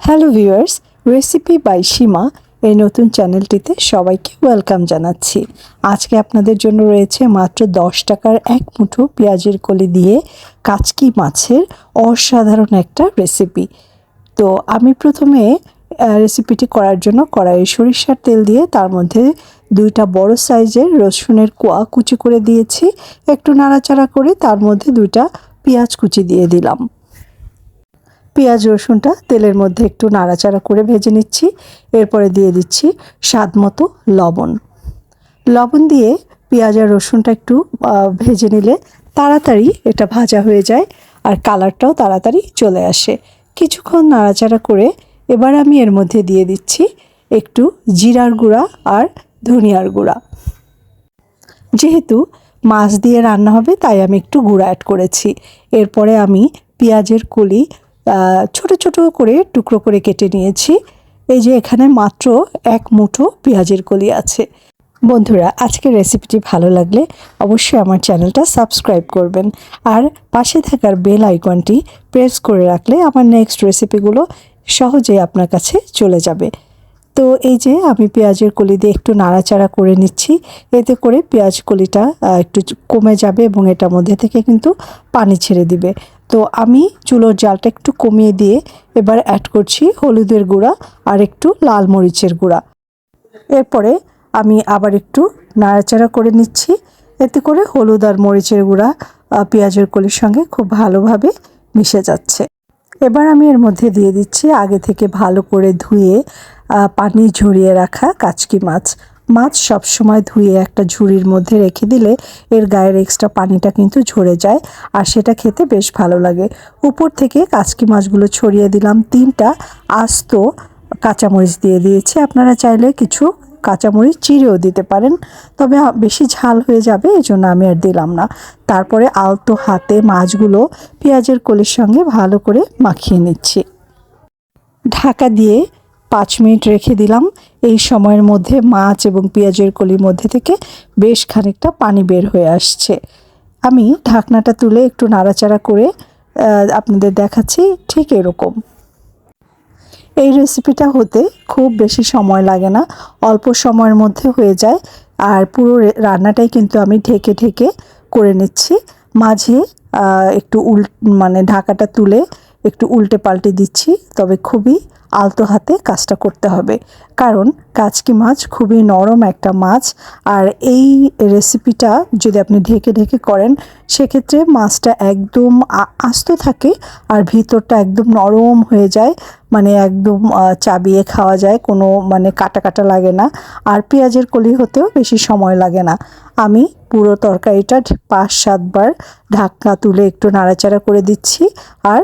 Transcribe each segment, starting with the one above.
Hello viewers recipe by Seema এই নতুন চ্যানেলটিতে সবাইকে ওয়েলকাম জানাচ্ছি। আজকে আপনাদের জন্য রয়েছে মাত্র দশ টাকার এক মুঠো পেঁয়াজের কলি দিয়ে কাচকি মাছের অসাধারণ একটা রেসিপি তো আমি প্রথমে রেসিপিটি করার জন্য কড়াইয়ে সরিষার তেল দিয়ে তার মধ্যে দুইটা বড় সাইজের রসুনের কোয়া কুচি করে দিয়েছি। একটু নাড়াচাড়া করে তার মধ্যে দুইটা পেঁয়াজ কুচি দিয়ে দিলাম। পেঁয়াজ, রসুনটা তেলের মধ্যে একটু নাড়াচাড়া করে ভেজে নিচ্ছি। এরপরে দিয়ে দিচ্ছি স্বাদ মতো লবণ। লবণ দিয়ে পেঁয়াজ আর রসুনটা একটু ভেজে নিলে তাড়াতাড়ি এটা ভাজা হয়ে যায় আর কালারটাও তাড়াতাড়ি চলে আসে। কিছুক্ষণ নাড়াচাড়া করে এবার আমি এর মধ্যে দিয়ে দিচ্ছি একটু জিরার গুঁড়া আর ধনিয়ার গুঁড়া। যেহেতু মাছ দিয়ে রান্না হবে, তাই আমি একটু গুঁড়া অ্যাড করেছি। এরপরে আমি পেঁয়াজের কলি ছোট ছোট করে টুকরো করে কেটে নিয়েছি। এই যে এখানে মাত্র এক মুঠো পেঁয়াজের কলি আছে। বন্ধুরা, আজকের রেসিপিটি ভালো লাগলে অবশ্যই আমার চ্যানেলটা সাবস্ক্রাইব করবেন। আর পাশে থাকার বেল আইকনটি প্রেস করে রাখলে আমার নেক্সট রেসিপিগুলো সহজেই আপনার কাছে চলে যাবে। তো এই যে আমি পেঁয়াজের কলি দিয়ে একটু নাড়াচাড়া করে নিচ্ছি। এতে করে পেঁয়াজ কলিটা একটু কমে যাবে এবং এটার মধ্যে থেকে কিন্তু পানি ছেড়ে দিবে। তো আমি চুলোর জালটা একটু কমিয়ে দিয়ে এবার অ্যাড করছি হলুদের গুঁড়া আর একটু লাল মরিচের গুঁড়া। এরপরে আমি আবার একটু নাড়াচাড়া করে নিচ্ছি। এতে করে হলুদ আর মরিচের গুঁড়া পেঁয়াজের কলির সঙ্গে খুব ভালোভাবে মিশে যাচ্ছে। এবার আমি এর মধ্যে দিয়ে দিচ্ছি আগে থেকে ভালো করে ধুয়ে পানি ঝরিয়ে রাখা কাচকি মাছ। মাছ সবসময় ধুয়ে একটা ঝুড়ির মধ্যে রেখে দিলে এর গায়ের এক্সট্রা পানিটা কিন্তু ঝরে যায়, আর সেটা খেতে বেশ ভালো লাগে। উপর থেকে কাচকি মাছগুলো ছড়িয়ে দিলাম তিনটা আস্ত কাঁচামরিচ দিয়ে দিয়েছি। আপনারা চাইলে কিছু কাঁচামরিচ চিড়েও দিতে পারেন, তবে বেশি ঝাল হয়ে যাবে এই জন্য আমি আর দিলাম না। তারপরে আলতো হাতে মাছগুলো পেঁয়াজের কলির সঙ্গে ভালো করে মাখিয়ে নিচ্ছি। ঢাকা দিয়ে পাঁচ মিনিট রেখে দিলাম। এই সময়ের মধ্যে মাছ এবং পেঁয়াজের কলির মধ্যে থেকে বেশ খানিকটা পানি বের হয়ে আসছে। আমি ঢাকনাটা তুলে একটু নাড়াচাড়া করে আপনাদের দেখাচ্ছি ঠিক এরকম। এই রেসিপিটা হতে খুব বেশি সময় লাগে না, অল্প সময়ের মধ্যে হয়ে যায়। আর পুরো রান্নাটাই কিন্তু আমি ঢেকে ঢেকে করে নিচ্ছি। মাঝে একটু উল মানে ঢাকাটা তুলে একটু উল্টে পাল্টে দিচ্ছি, তবে খুবই আলতো হাতে কাজটা করতে হবে। কারণ কাচকি মাছ খুবই নরম একটা মাছ। আর এই রেসিপিটা যদি আপনি ঢেকে ঢেকে করেন, সেক্ষেত্রে মাছটা একদম আস্ত থাকে আর ভিতরটা একদম নরম হয়ে যায়। মানে একদম চাবিয়ে খাওয়া যায়, কোনো মানে কাটা কাটা লাগে না। আর পেঁয়াজের কলি হতেও বেশি সময় লাগে না। আমি পুরো তরকারিটা পাঁচ সাতবার ঢাকনা তুলে একটু নাড়াচাড়া করে দিচ্ছি। আর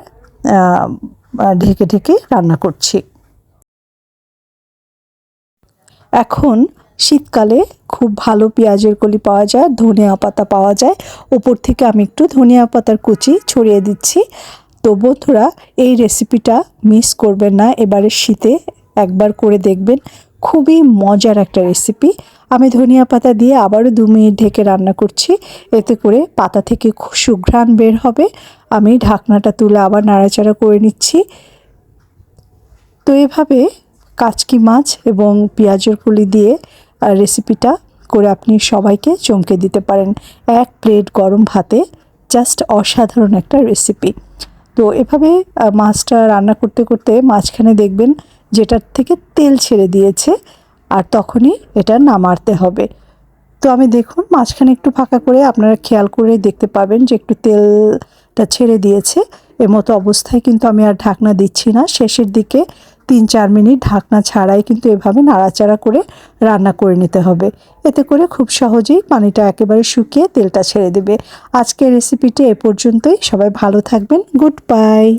ঢেকে ঢেকে রান্না করছি। এখন শীতকালে খুব ভালো পেঁয়াজের কলি পাওয়া যায়, ধনিয়া পাতা পাওয়া যায়। ওপর থেকে আমি একটু ধনিয়া পাতার কুচি ছড়িয়ে দিচ্ছি। তো বন্ধুরা, এই রেসিপিটা মিস করবেন না। এবারে শীতে একবার করে দেখবেন খুবই মজার একটা রেসিপি আমি ধনিয়া পাতা দিয়ে আবারও দু মিনিট ঢেকে রান্না করছি। এতে করে পাতা থেকে খুব সুঘ্রাণ বের হবে। আমি ঢাকনাটা তুলে আবার নাড়াচাড়া করে নিচ্ছি। তো এভাবে কাচকি মাছ এবং পেঁয়াজের পুলি দিয়ে রেসিপিটা করে আপনি সবাইকে চমকে দিতে পারেন। এক প্লেট গরম ভাতে জাস্ট অসাধারণ একটা রেসিপি তো এভাবে মাছটা রান্না করতে করতে মাঝখানে দেখবেন যেটার থেকে তেল ছেড়ে দিয়েছে আর তখনই এটা নামাতে হবে। তো আমি দেখুন মাঝখানে একটু ফাঁকা করে আপনারা খেয়াল করে দেখতে পাবেন যে একটু তেলটা ছেড়ে দিয়েছে। এর মতো অবস্থায় কিন্তু আমি আর ঢাকনা দিচ্ছি না। শেষের দিকে তিন চার মিনিট ঢাকনা ছাড়াই কিন্তু এভাবে নাড়াচাড়া করে রান্না করে নিতে হবে। এতে করে খুব সহজেই পানিটা একেবারে শুকিয়ে তেলটা ছেড়ে দেবে। আজকের রেসিপিটি এ পর্যন্তই। সবাই ভালো থাকবেন। Good bye